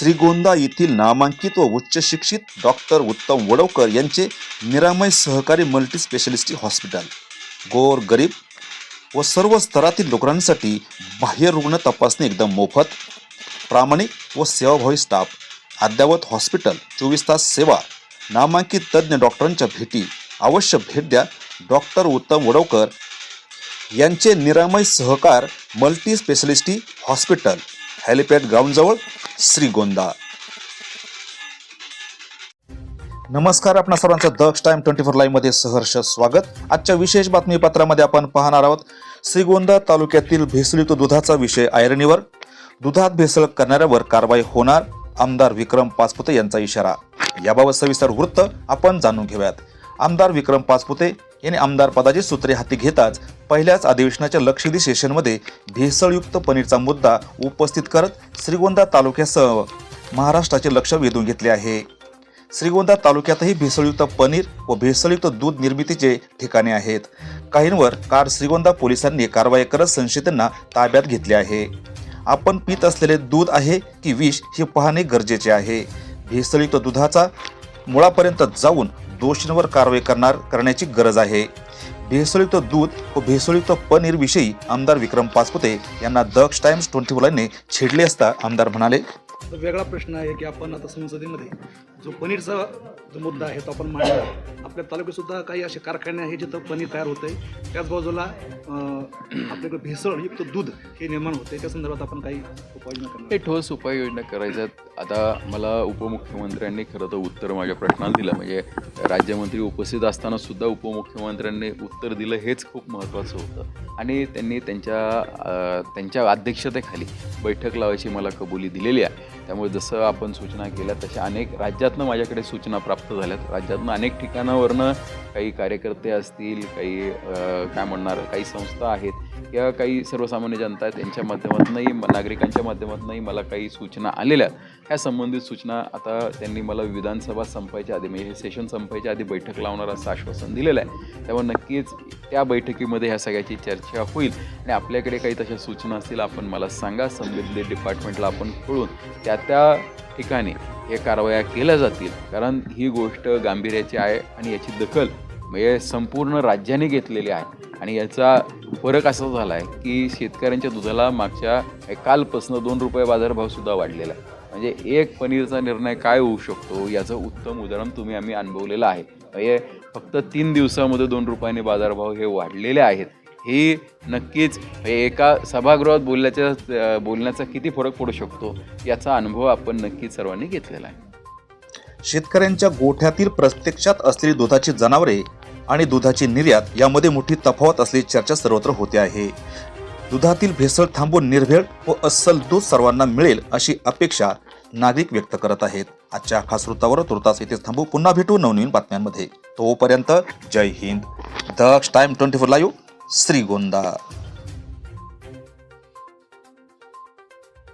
श्रीगोंदा येथील नामांकित व उच्च शिक्षित डॉक्टर उत्तम वडवकर यांचे निरामय सहकारी मल्टी स्पेशालिस्टी हॉस्पिटल. गोर गरीब व सर्व स्तरातील लोकांसाठी बाह्य रुग्ण तपासणी एकदम मोफत प्रामाणिक व सेवाभावी स्टाफ. अद्ययावत हॉस्पिटल चोवीस तास सेवा. नामांकित तज्ज्ञ डॉक्टरांच्या भेटी. अवश्य भेट द्या. डॉक्टर उत्तम वडवकर यांचे Niramay Sahakar multi speciality hospital. Helipad ग्राउंडजवळ Shrigonda. नमस्कार आपणा सर्वांचं दक्ष टाइम ट्वेंटी फोर लाईव्हमध्ये सहर्ष स्वागत. आजच्या विशेष बातमीपत्रामध्ये आपण पाहणार आहोत श्रीगोंदा तालुक्यातील भेसळीत दुधाचा विषय आयरणीवर. दुधात भेसळ करणाऱ्यावर कारवाई होणार आमदार विक्रम पाचपुते यांचा इशारा. याबाबत सविस्तर वृत्त आपण जाणून घेऊयात. आमदार विक्रम पाचपुते यांनी आमदार पदाची सूत्रे हाती घेताच पहिल्याच अधिवेशनाच्या लक्षवेधी सेशनमध्ये भेसळयुक्त पनीरचा मुद्दा उपस्थित करत श्रीगोंदा तालुक्यासह महाराष्ट्राचे लक्ष वेधून घेतले आहे. श्रीगोंदा तालुक्यातही भेसळयुक्त पनीर व भेसळयुक्त दूध निर्मितीचे ठिकाणे आहेत. काहींवर कार श्रीगोंदा पोलिसांनी कारवाई करत संशयितांना ताब्यात घेतले आहे. आपण पित असलेले दूध आहे की विष हे पाहणे गरजेचे आहे. भेसळयुक्त दुधाचा मुळापर्यंत जाऊन दोषींवर कारवाई करणार करण्याची गरज आहे. भेसळयुक्त दूध व भेसळयुक्त पनीर विषयी आमदार विक्रम पाचपुते यांना दक्ष टाइम्स ट्वेंटी फोरने छेडले असता आमदार म्हणाले. तर वेगळा प्रश्न आहे की आपण आता संसदेमध्ये जो पनीरचा जो मुद्दा आहे तो आपण मांडला. आपल्या तालुक्यात सुद्धा काही असे कारखाने आहेत जिथं पनीर तयार होतं आहे त्याच बाजूला आपल्याकडे भेसळयुक्त दूध हे निर्माण होते त्या संदर्भात आपण काही उपाययोजना करणार ठोस उपाययोजना करायच्यात. आता मला उपमुख्यमंत्र्यांनी खरं तर उत्तर माझ्या प्रश्नाला दिलं. म्हणजे राज्यमंत्री उपस्थित असताना सुद्धा उपमुख्यमंत्र्यांनी उत्तर दिलं हेच खूप महत्त्वाचं होतं. आणि त्यांनी त्यांच्या त्यांच्या अध्यक्षतेखाली बैठक लावायची मला कबुली दिलेली आहे. त्यामुळे जसं आपण सूचना केल्या तशा अनेक राज्यातनं माझ्याकडे सूचना प्राप्त झाल्यात. राज्यातनं अनेक ठिकाणावरनं काही कार्यकर्ते असतील काही काय म्हणणार काही संस्था आहेत किंवा काही सर्वसामान्य जनता आहेत त्यांच्या माध्यमातूनही नागरिकांच्या माध्यमातूनही मला काही सूचना आलेल्या ह्या संबंधित सूचना आता त्यांनी मला विधानसभा संपायच्या आधी म्हणजे हे सेशन संपायच्या आधी बैठक लावणार असं आश्वासन दिलेलं आहे. त्यामुळे नक्कीच त्या बैठकीमध्ये ह्या सगळ्याची चर्चा होईल. आणि आपल्याकडे काही तशा सूचना असतील आपण मला सांगा. संबंधित डिपार्टमेंटला आपण कळून त्या त्या ठिकाणी हे कारवाया केल्या जातील. कारण ही गोष्ट गांभीर्याची आहे आणि याची दखल म्हणजे संपूर्ण राज्याने घेतलेली आहे. आणि याचा फरक असा झाला आहे की शेतकऱ्यांच्या दुधाला मागच्या कालपासनं दोन रुपये बाजारभावसुद्धा वाढलेला आहे. म्हणजे एक पनीरचा निर्णय काय होऊ शकतो याचं उत्तम उदाहरण तुम्ही आम्ही अनुभवलेलं आहे. म्हणजे फक्त तीन दिवसामध्ये दोन रुपयाने बाजारभाव हे वाढलेले आहेत. ही नक्कीच म्हणजे एका सभागृहात बोलण्याच्या बोलण्याचा किती फरक पडू शकतो याचा अनुभव आपण नक्कीच सर्वांनी घेतलेला आहे. शेतकऱ्यांच्या गोठ्यातील प्रत्यक्षात असलेली दुधाची जनावरे आणि दुधाची निर्यात यामध्ये मोठी तफावत असल्याची चर्चा सर्वत्र होते आहे. दुधातील भेसळ थांबून निर्भेळ व अस्सल दूध सर्वांना मिळेल अशी अपेक्षा नागरिक व्यक्त करत आहेत. आजच्या खास वृत्तावर तुर्तास इथेच थांबू. पुन्हा भेटू नवनवीन बातम्यांमध्ये. तोपर्यंत जय Hind. Daksh time twenty four live Shrigonda.